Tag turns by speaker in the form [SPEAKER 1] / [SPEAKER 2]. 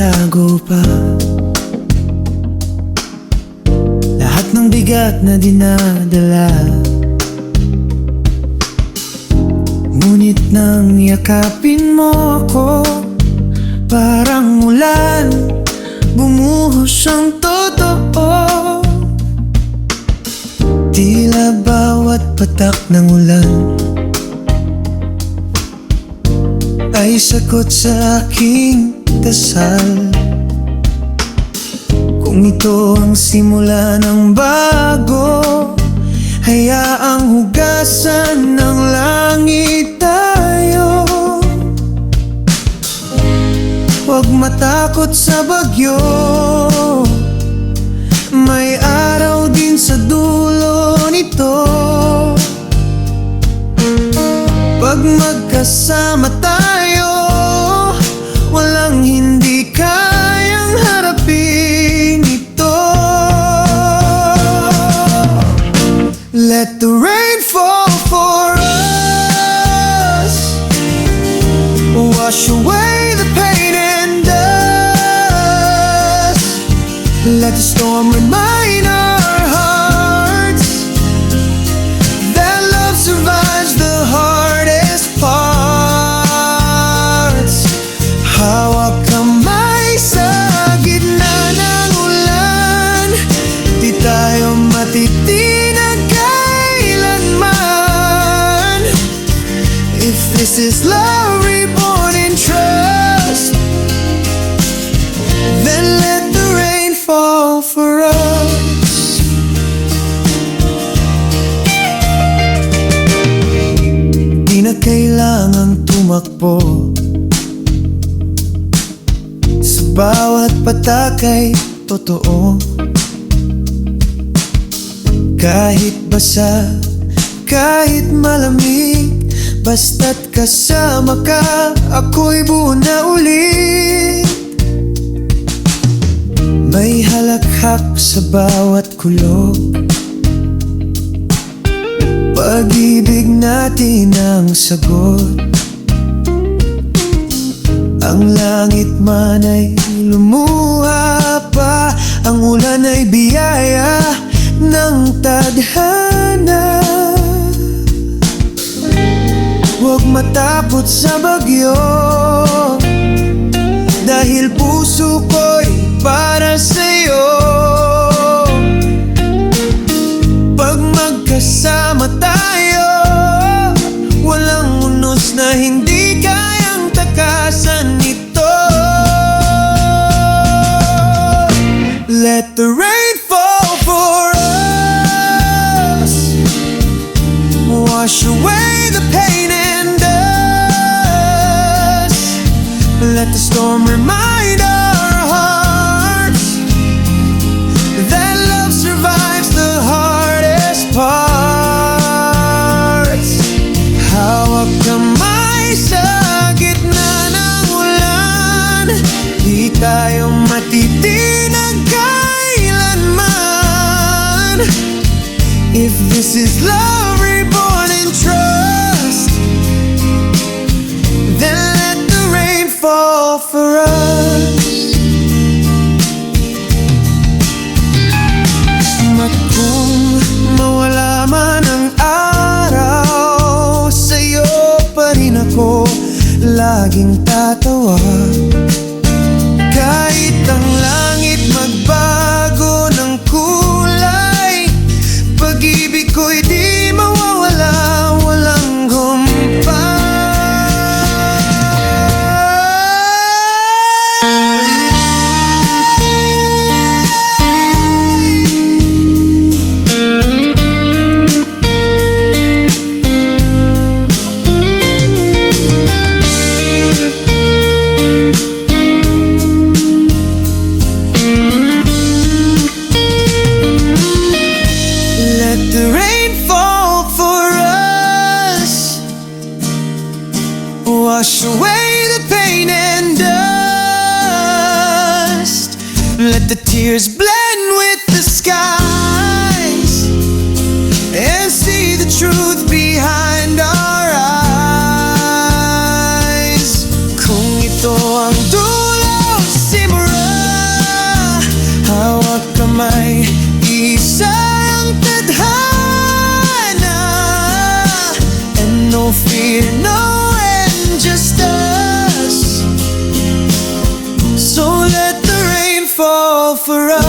[SPEAKER 1] itago pa. Lahat ng bigat na dinadala. Ngunit nang yakapin mo ako Parang ulan Bumuhos ang totoo. Tila bawat patak ng ulan Ay sagot sa aking dasal. Kung ito ang simula ng bago Hayaang hugasan ng langit tayo. Huwag matakot sa bagyo Let the storm remind our hearts That love survives the hardest parts. Hawak kamay sa gitna ng ulan Di tayo matitinag kailanman. If this is love for us. Di na kailangang tumakbo. Sa bawat patak totoo. Kahit basa, kahit malamig Basta't kasama ka, ako'y buo na ulit halakhak sa bawat kulog Pag-ibig natin ang sagot. Ang langit man ay lumuha pa. Ang ulan ay biyaya ng tadhana. Huwag matakot sa bagyo. Dahil puso ko'y para sa'yo Let the rain fall for us. Wash away the pain and dust. Let the storm remind is love reborn in trust. Then let the rain fall for us. At kung mawala man ang araw. Sa'yo pa rin ako laging tatawa Wash away the pain and dust. Let the tears blend with the skies And see the truth for us.